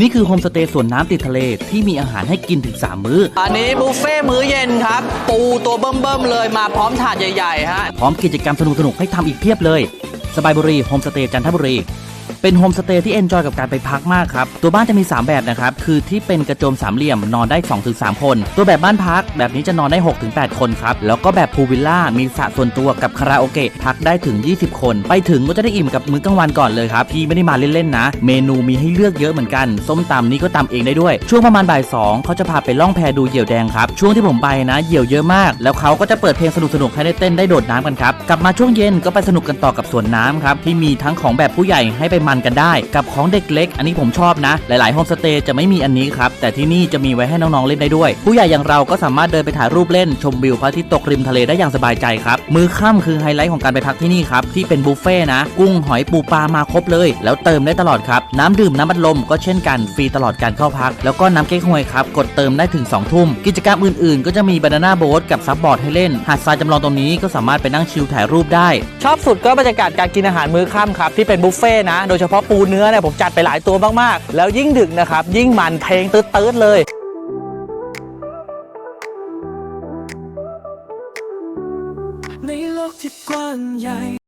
นี่คือโฮมสเตย์สวนน้ำติดทะเลที่มีอาหารให้กินถึง 3 มื้อ อันนี้บุฟเฟ่ต์มื้อเย็นครับ ปูตัวเบิ่มๆเลยมาพร้อมถาดใหญ่ๆฮะ พร้อมกิจกรรมสนุกๆให้ทำอีกเพียบเลย สบายบุรีโฮมสเตย์จันทบุรี เป็นโฮมสเตย์ที่เอนจอยกับการไปพักมากครับ ตัวบ้านจะมี 3 แบบนะครับ คือที่เป็นกระโจมสามเหลี่ยมนอนได้ 2-3 คน ตัวแบบบ้านพักแบบนี้จะนอนได้ 6-8 คนครับ แล้วก็แบบพูลวิลล่ามีสระส่วนตัวกับคาราโอเกะพักได้ถึง 20 คน ไปถึงก็จะได้อิ่มกับมื้อกลางวันก่อนเลยครับที่ไม่ได้มาเล่นๆนะ เมนูมีให้เลือกเยอะเหมือนกัน ส้มตำนี่ก็ตำเองได้ด้วย ช่วงประมาณบ่ายสองเขาจะพาไปล่องแพดูเหยี่ยวแดงครับ ช่วงที่ผมไปนะเหยี่ยวเยอะมาก แล้วเขาก็จะเปิดเพลงสนุกๆให้ได้เต้นได้โดดน้ำกันครับ กลับมาช่วงเย็นก็ไปสนุกกันต่อกับสวนน้ำครับที่มีทั้งของแบบผู้ใหญ่ให้ไปมันกันได้ กับของเด็กเล็ก อันนี้ผมชอบนะ หลายๆโฮมสเตย์จะไม่มีอันนี้ครับ แต่ที่นี่จะมีไว้ให้น้อง ๆ เล่นได้ด้วย ผู้ใหญ่อย่างเราก็สามารถเดินไปถ่ายรูปเล่นชมวิวพระอาทิตย์ตกริมทะเลได้อย่างสบายใจครับมือค่ำคือไฮไลท์ของการไปพักที่นี่ครับที่เป็นบุฟเฟ่นะกุ้งหอยปูปลามาครบเลย แล้วเติมได้ตลอดครับน้ำดื่มน้ำบัดลมก็เช่นกันฟรีตลอดการเข้าพัก แล้วก็น้ำเก๊กฮวยครับกดเติมได้ถึง2ทุ่มกิจกรรมอื่นๆ ก็จะมีบานาน่าโบ๊ทกับซับบอร์ดให้เล่น หาดทรายจำลองตรงนี้ก็สามารถไปนั่งชิลถ่ายรูปได้ ชอบสุดก็บรรยากาศการกินอาหารมื้อค่ำครับที่เป็นบุฟเฟ่นะโดยเฉพาะปูเนื้อเนี่ยผมจัดไปหลายตัวมากๆ แล้วยิ่งดึกนะครับ ยิ่งมันเพลงตืดๆเลยในโลกที่กว้างใหญ่